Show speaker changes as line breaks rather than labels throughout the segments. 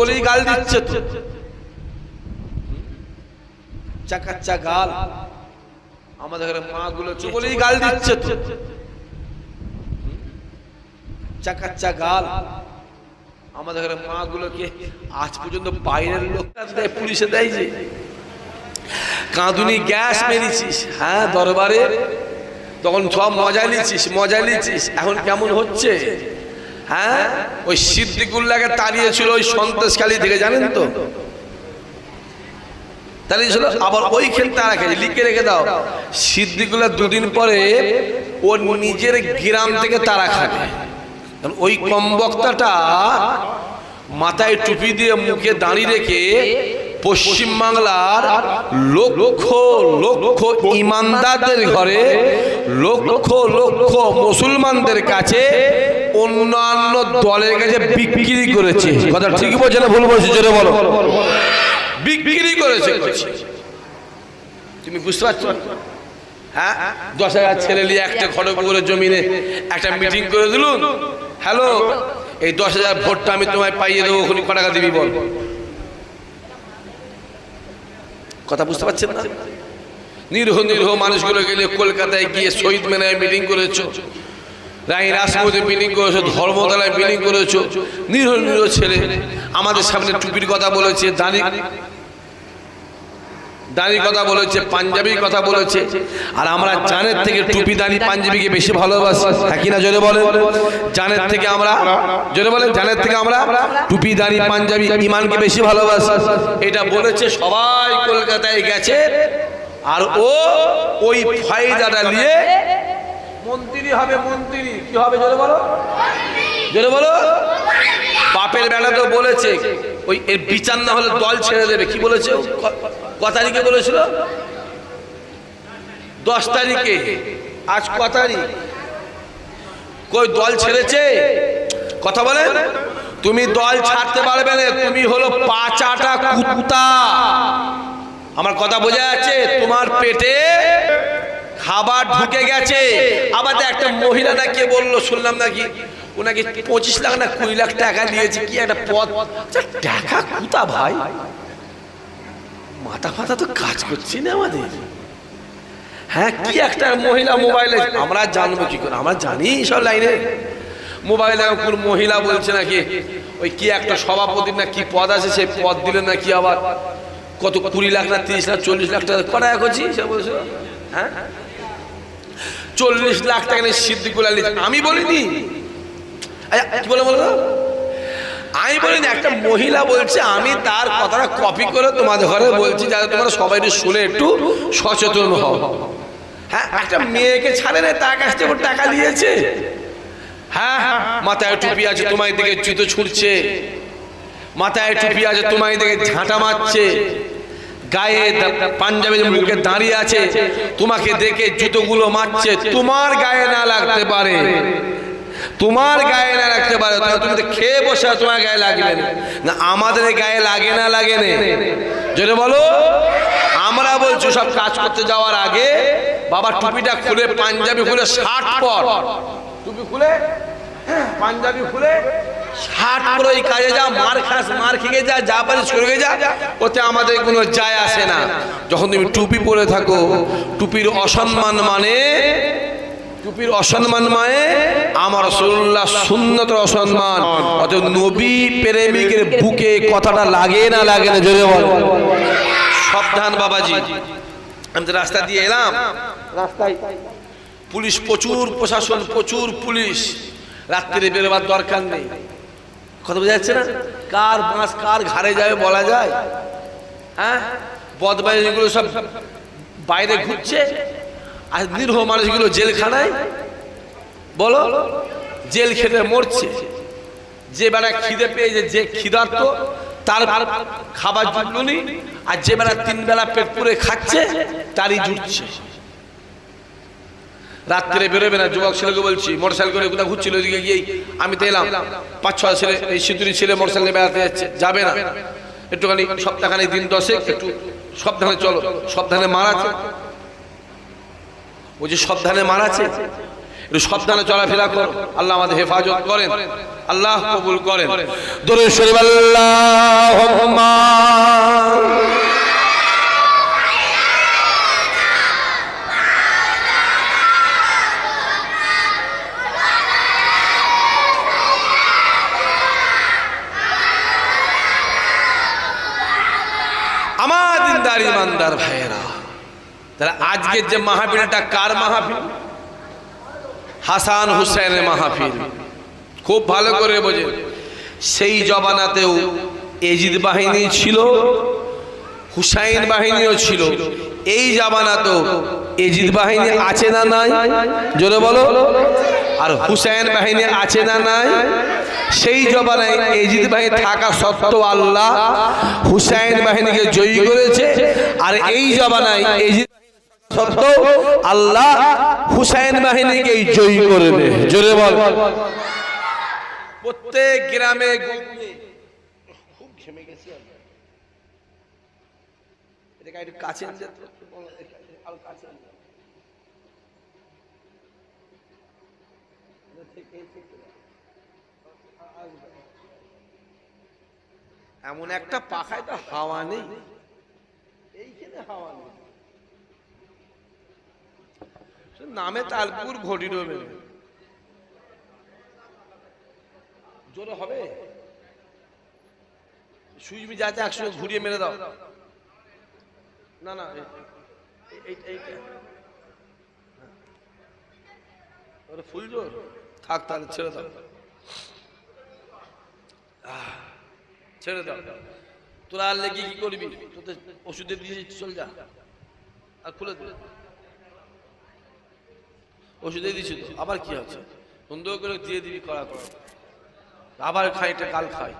বলেই গাল দিচ্ছে তো। চাকাচ্চা গাল। আমাদের ঘরে মা গুলো বলেই গাল দিচ্ছে তো। চাকাচ্চা গাল। আমাদের ঘরে মা গুলোকে আজ পর্যন্ত বাইরের লোক দেয় পুলিশে দেয় যে। কাঁদুনি গ্যাস মেরেছিস হ্যাঁ দরবারে? তখন সব মজা নিচ্ছিস মজা নিচ্ছিস। এখন কেমন হচ্ছে? হ্যাঁ? ওই সিদ্দিকুল্লাহকে তাড়িয়েছিল ওই সন্দেশখালী থেকে জানেন তো? তাড়িয়েছিল, আবার ওইখান তারা খেয়ে লিখে রেখে দাও। সিদ্দিকুল্লাহ দুদিন পরে ওর নিজের গ্রাম থেকে তারা খাবে। কারণ ওই কমবক্তাটা মাথায় টুপি দিয়ে মুখে দাঁড়িয়ে রেখে পশ্চিম বাংলার লক্ষ লক্ষ ইমানদারদের ঘরে, লক্ষ লক্ষ মুসলমানদের কাছে অন্যান্য দলের কাছে বিক্রি করেছে। কথা ঠিক বলছে না ভুল বলছে? জোরে বলো। বিক্রি করেছে। তুমি বুঝতে পারছ? হ্যাঁ? দশ হাজার ছেলে নিয়ে একটা খড়গপুরের জমিনে একটা মিটিং করে দিলুন হ্যালো? এই দশ হাজার ভোটটা আমি তোমায় পাইয়ে দেবো, ওখানে ক টাকা দিবি বল। কথা বুঝতে পারছেন না? নিরহ নিরহ মানুষগুলো গেলে কলকাতায় গিয়ে শহীদ মেনায় মিটিং করেছ। রাই রাসমুদ্রে মিটিং করেছ, ধর্মতলায় মিটিং করেছ। নিরহ নিরহ ছেলে আমাদের সামনে টুপির কথা বলেছে দাঁড়িয়ে দাঁড়ির কথা বলেছে, পাঞ্জাবির কথা বলেছে। আর আমরা জানের থেকে টুপি, দাঁড়ি, পাঞ্জাবিকে বেশি ভালোবাসি। হ্যাঁ কিনা জোরে বলেন? জানের থেকে আমরা জোরে বলেন, জানের থেকে আমরা টুপি, দাঁড়ি, পাঞ্জাবি, ইমানকে বেশি ভালোবাসি। এটা বলেছে, সবাই কলকাতায় গেছে। আর ও ওই ফায়দাটা নিয়ে মন্ত্রী হবে মন্ত্রী। কি হবে জোরে বলো? জোরে বলো? বাপের বেলা তো বলেছে, ওই এর বিচার না হলে দল ছেড়ে দেবে। কি বলেছে? ক- তারিখে বলেছিল? দশ তারিখে। আজ ক তারিখ? কই দল ছেড়েছে? কথা বলে তুমি দল ছাড়তে পারবে না, তুমি হলো পাঁচাটা কুত্তা। আমার কথা বোঝা যাচ্ছে? তোমার পেটে খাবার ঢুকে গেছে। তো একটা মহিলা না কে বলল শুনলাম নাকি ওনাকে পঁচিশ লাখ না কুড়ি লাখ টাকা দিয়েছে কি একটা পদ। আচ্ছা, টাকা কুতা ভাই? মাথা ফাতা তো কাজ করছি না আমাদের। হ্যাঁ কি একটা মহিলা মোবাইলে আমরা জানব কি করে? আমরা জানি সব লাইনে। মোবাইলে কোন মহিলা বলছে নাকি ওই কি একটা সভাপতির না কি পদ আছে সেই পদ দিলে নাকি আবার কত কুড়ি লাখ না তিরিশ লাখ চল্লিশ লাখ টাকা কটা করছি সে বলছিল হ্যাঁ? চল্লিশ লাখ টাকা নিয়ে সিদ্দিকুল আলী আমি বলিনি। কি বলে বলো? আমি বলিনি, একটা মহিলা বলছে, আমি তার কথাটা কপি করে তোমাদের ঘরে বলছি, যাতে তোমরা সবাই শুনে একটু সচেতন হও। হ্যাঁ একটা মেয়েকে ছাড়ে না তার কাছ থেকে টাকা দিয়েছে। হ্যাঁ মাথায় টুপি আছে তোমায় দিকে জুতো ছুটছে মাথায় টুপি আছে তোমায় দিকে ঝাঁটা মারছে। গায়ে পাঞ্জাবের মুখে দাঁড়িয়ে আছে তোমাকে দেখে জুতোগুলো মারছে তোমার গায়ে না লাগতে পারে। তোমার গায়ে না লাগতে পারে তুমি তো খেয়ে বসে তোমার গায়ে লাগবে না। আমাদের গায়ে লাগে না লাগে না। যদি বলো। আমরা বলছি সব কাজ করতে যাওয়ার আগে বাবা টুপিটা খুলে পাঞ্জাবি খুলে ষাট পর। টুপি খুলে হ্যাঁ, পাঞ্জাবি খুলে পর ওই কাজে যা মার খাস মার খেয়ে যা যা পারিস করে যা। ওতে আমাদের কোনো যায় আসে না। যখন তুমি টুপি পরে থাকো টুপির অসম্মান মানে টুপির অসম্মান মানে আমার রসুল্লাহ সুন্নতের অসম্মান। অত নবী প্রেমিকের বুকে কথাটা লাগে না লাগে না জোরে বল। সাবধান বাবাজি। আমি তো রাস্তা দিয়ে এলাম। রাস্তায়। পুলিশ প্রচুর প্রশাসন প্রচুর পুলিশ। রাত্রে বেরোবার দরকার নেই। কথা বোঝা যাচ্ছে না? কার বাঁশ কার ঘাড়ে যাবে বলা যায়? হ্যাঁ? বদবাইগুলো সব বাইরে ঘুরছে, আর নিরহ মানুষগুলো জেলখানায়। বলো, জেল খেতে মরছে। যে বেলা খিদে পেয়েছে যে খিদার্ত, তার খাবার জুটলো আর যে বেলা তিন বেলা পেট পুরে খাচ্ছে, তারই জুটছে। রাত্রে বেরোবে না, যুবক ছেলেকে বলছি, মোটরসাইকেল করে কোথাও ঘুরছিল ওইদিকে গিয়েই, আমি তো এলাম। পাঁচ, ছয় ছেলে, এই সিঁদুরি ছেলে মোটরসাইকেলে বেড়াতে যাচ্ছে, যাবে না। একটুখানি সপ্তাহখানি দিন দশে একটু সাবধানে চলো, সাবধানে মারাছে ও যে সাবধানে মারাছে একটু সাবধানে চলাফেরা করো, আল্লাহ আমাদের হেফাজত করেন, আল্লাহ কবুল করেন। দরুদ শরীফ আল্লাহ আমার দিনদার ভাইয়েরা? তাহলে আজকের যে মাহফিলটা কার মাহফিল? হাসান হুসেনের মাহফিল। খুব ভালো করে বোঝে। সেই জবানাতেও এজিদ বাহিনী ছিল, হুসাইন বাহিনীও ছিল। এই জামানাতেও এজিদ বাহিনী আছে না নাই? জোরে বলো। আর হুসাইন বাহিনী আছে না নাই? সেই জবানায় এজিদ বাহিনী থাকা সত্ত্বেও আল্লাহ হুসাইন বাহিনীকে জয়ী করেছে। আর এই জবানায় এজিদ সত্ত্বেও আল্লাহ হুসাইন বাহিনীকে জয়ী করবে জোরে বল। প্রত্যেক গ্রামে খুব ঘেমে কাছে কাছে এমন একটা পাখায় তো হাওয়া নেই। এইখানে হাওয়া নেই। নামে তালপুর ঘটি রবে জোরে হবে? সুইচ বি যাতে একসঙ্গে ঘুরিয়ে মেরে দাও। না না এইটা। হ্যাঁ। ফুল জোর? থাক তাহলে ছেড়ে দাও। ছেড়ে দাও। তোরা আর লেগে কি করবি? তোদের ওষুধে দিয়ে চল যা। আর খুলে দে। ওষুধে দিছি তো আবার কি হচ্ছে? সুন্দর করে দিয়ে দিবি কড়া করে। আবার খাই এটা কাল খাই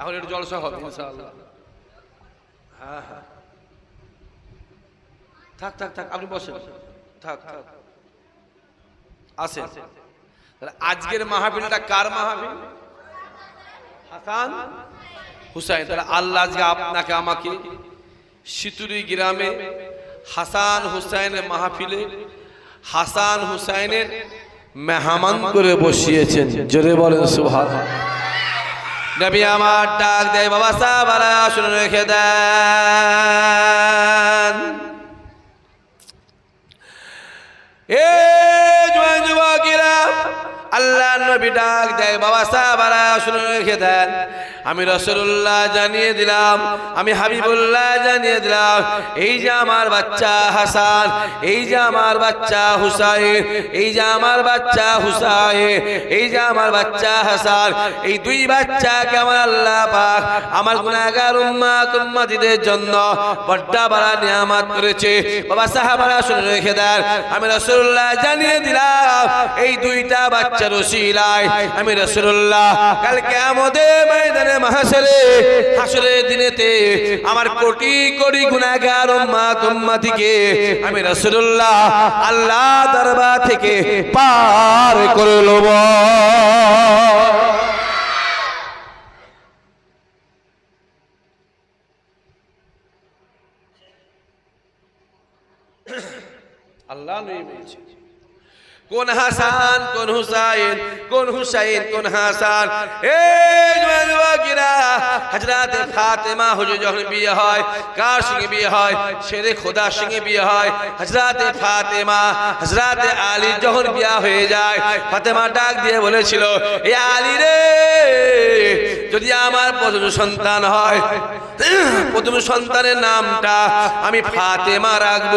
এখন একটু জলসা হবে, ইনশাআল্লাহ। হ্যাঁ হ্যাঁ। থাক থাক থাক, আপনি বসেন। থাক থাক। আসেন। তাহলে আজকের মাহফিলটা কার মাহফিল? হাসান হুসাইন। তাহলে আল্লাহ আজকে আপনাকে, আমাকে সিতুরি গ্রামে হাসান হুসাইনের মাহফিলে হাসান হুসাইনের মেহমান করে বসিয়েছেন। জোরে বলেন সুভাষ নবী আমার ডাক দেয়, বাবা সাহাবারা শুনে রেখে দেন। এ আল্লাহ নবী ডাক দেয় বাবা সাহাবারা শুনে রেখে দেন। আমি রসুল্লাহ জানিয়ে দিলাম, আমি হাবিবুল্লাহ জানিয়ে দিলাম, এই যে আমার বাচ্চা হাসান, এই যে আমার বাচ্চা হুসাইন, এই যে আমার বাচ্চা হুসাইন, এই যে আমার বাচ্চা হাসান, এই দুই বাচ্চাকে আমার আল্লাহ পাক আমার গুনাহগার উম্মাত উম্মাতিদের জন্য বড্ডা বড় নিয়ামত করেছে। বাবা সাহাবারা শুনে রেখে দেন, আমি রাসূলুল্লাহ জানিয়ে দিলাম, এই দুইটা বাচ্চার ওসিলায় আমি রাসূলুল্লাহ কাল কিয়ামতের ময়দানে মাহশরে হাসরের দিনেতে আমার কোটি কোটি গুনাহগার উম্মাত উম্মাতিকে আমি রাসূলুল্লাহ আল্লাহ দরবার থেকে পার করে লব আল্লাহ নবী বলছে কোন হাসান, কোন হুসাইন কোন হুসাইন, কোন হাসান। জওয়ান যুবকেরা হযরত ফাতেমা হুজুর যখন বিয়ে হয়, কার সঙ্গে বিয়ে হয়? শেরে খোদার সঙ্গে বিয়ে হয়। হযরত ফাতেমা, হযরত আলী যখন বিয়ে হয়ে যায়, ফাতেমা ডাক দিয়ে বলেছিল, এ আলী রে, যদি আমার প্রথম সন্তান হয়, প্রথম সন্তানের নামটা আমি ফাতেমা রাখব।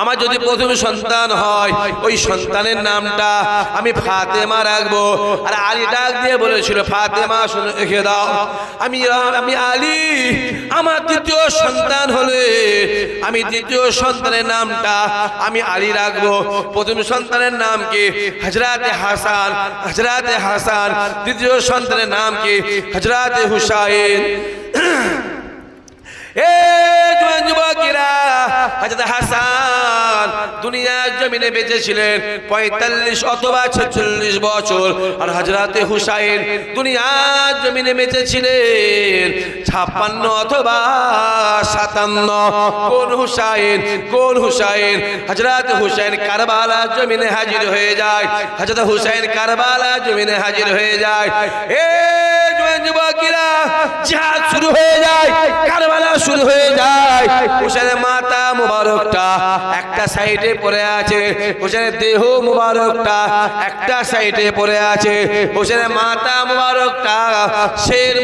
আমার যদি প্রথম সন্তান হয় ওই সন্তানের নামটা আমি ফাতেমা রাখব। আর আলী ডাক দিয়ে বলেছিল ফাতেমা শুনে রেখে দাও। আমি আমি আলী আমার দ্বিতীয় সন্তান হলে আমি দ্বিতীয় সন্তানের নামটা আমি আলী রাখব। প্রথম সন্তানের নাম কি? হজরাতে হাসান হজরাতে হাসান। দ্বিতীয় সন্তানের নাম কি? হজরাতে হুসাইন। এ যুবকেরা হযরত হাসান দুনিয়ার জমিনে বেঁচে ছিলেন পঁয়তাল্লিশ অথবা ছেচল্লিশ বছর, আর হজরতে হুসাইন দুনিয়ার জমিনে বেঁচে ছিলেন ছাপ্পান্ন অথবা সাতান্ন। কোন হুসাইন কোন হুসাইন? হজরত হুসাইন কারবালা জমিনে হাজির হয়ে যায় হজরত হুসাইন কারবালা জমিনে হাজির হয়ে যায়। এ যুবকেরা, জিহাদ শুরু হয়ে যায়, কারবালা শুরু হয়ে যায়। মাতা মুবারকটা একটা সাইডে পড়ে আছে, হুসেনের দেহ একটা সাইডে পড়ে আছে মাতা শের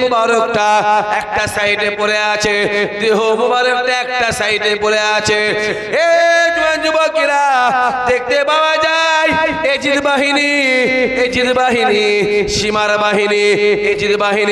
একটা সাইডে পড়ে আছে, দেহ একটা সাইডে পড়ে আছে। দেখতে পাওয়া যায়, এজিদ বাহিনী এজিদ বাহিনী, সীমার বাহিনী, এজিদ বাহিনী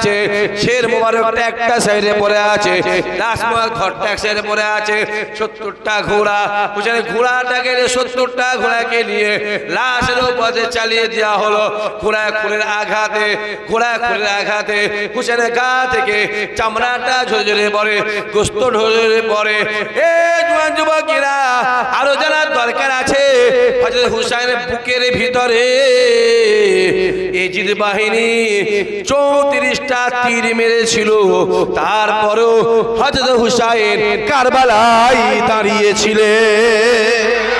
আছে, শের মোবারকটা একটা সাইডে পড়ে আছে মোবারক ঘরটা এক সাইডে পড়ে আছে, সত্তরটা ঘোড়া হুসাইনের ঘোড়াটাকে সত্তরটা ঘোড়াকে নিয়ে লাশের উপরে চালিয়ে দেওয়া হলো, ঘোড়া খুরের আঘাতে, ঘোড়া খুরের আঘাতে হুসাইনের গা থেকে চামড়াটা ঝরে ঝরে পড়ে, গোস্ত ঝরে পড়ে। এ জোয়ান যুবকেরা আরও জানার দরকার আছে? হযরত হুসাইনের বুকের ভিতরে এজিদ বাহিনী চৌত্রিশটা তীর মেরেছিল। তারপরও হজরত হুসাইন কারবালাই দাঁড়িয়েছিলেন।